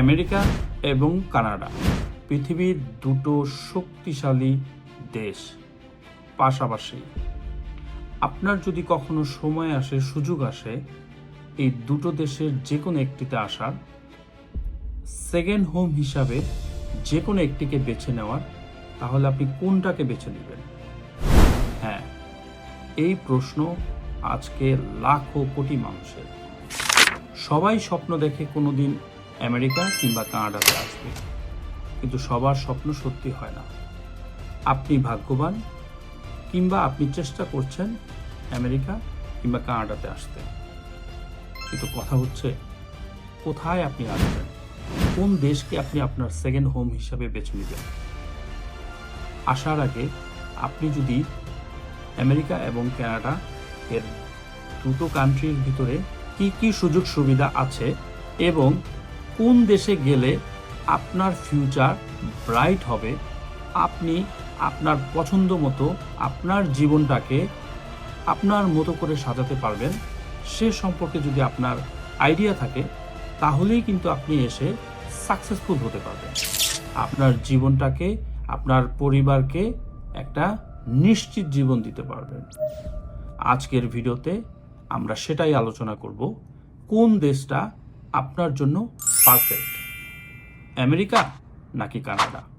America এবং Canada, পৃথিবীর দুটো শক্তিশালী দেশ। পাশাপাশি, আপনার যদি কখনো সময় আসে, সুযোগ আসে, এই দুটো দেশের যে কোনো একটিতে আসার সেকেন্ড হোম হিসাবে যে কোনো একটিকে বেছে নেওয়ার, তাহলে আপনি কোনটাকে বেছে নেবেন? হ্যাঁ এই প্রশ্ন আজকে লাখো কোটি মানুষের। সবাই স্বপ্ন দেখে কোনোদিন আমেরিকা কিংবা কানাডাতে আসবে। কিন্তু সবার স্বপ্ন সত্যি হয় না। আপনি ভাগ্যবান কিংবা আপনি চেষ্টা করছেন আমেরিকা কিংবা কানাডাতে আসতে। কিন্তু কথা হচ্ছে, কোথায় আপনি আসবেন? কোন দেশকে আপনি আপনার সেকেন্ড হোম হিসাবে বেছে নেবেন? আসার আগে আপনি যদি আমেরিকা এবং কানাডা এর দুটো কান্ট্রির ভিতরে কি কি সুযোগ সুবিধা আছে এবং কোন দেশে গেলে আপনার ফিউচার ব্রাইট হবে? আপনি আপনার পছন্দ মতো আপনার জীবনটাকে আপনার মতো করে সাজাতে পারবেন। সে সম্পর্কে যদি আপনার আইডিয়া থাকে, তাহলেই কিন্তু আপনি এসে সাকসেসফুল হতে পারবেন। আপনার জীবনটাকে, আপনার পরিবারকে একটা নিশ্চিত জীবন দিতে পারবেন। আজকের ভিডিওতে আমরা সেটাই আলোচনা করব, কোন দেশটা আপনার জন্য পারফেক্ট। আমেরিকা নাকি কানাডা?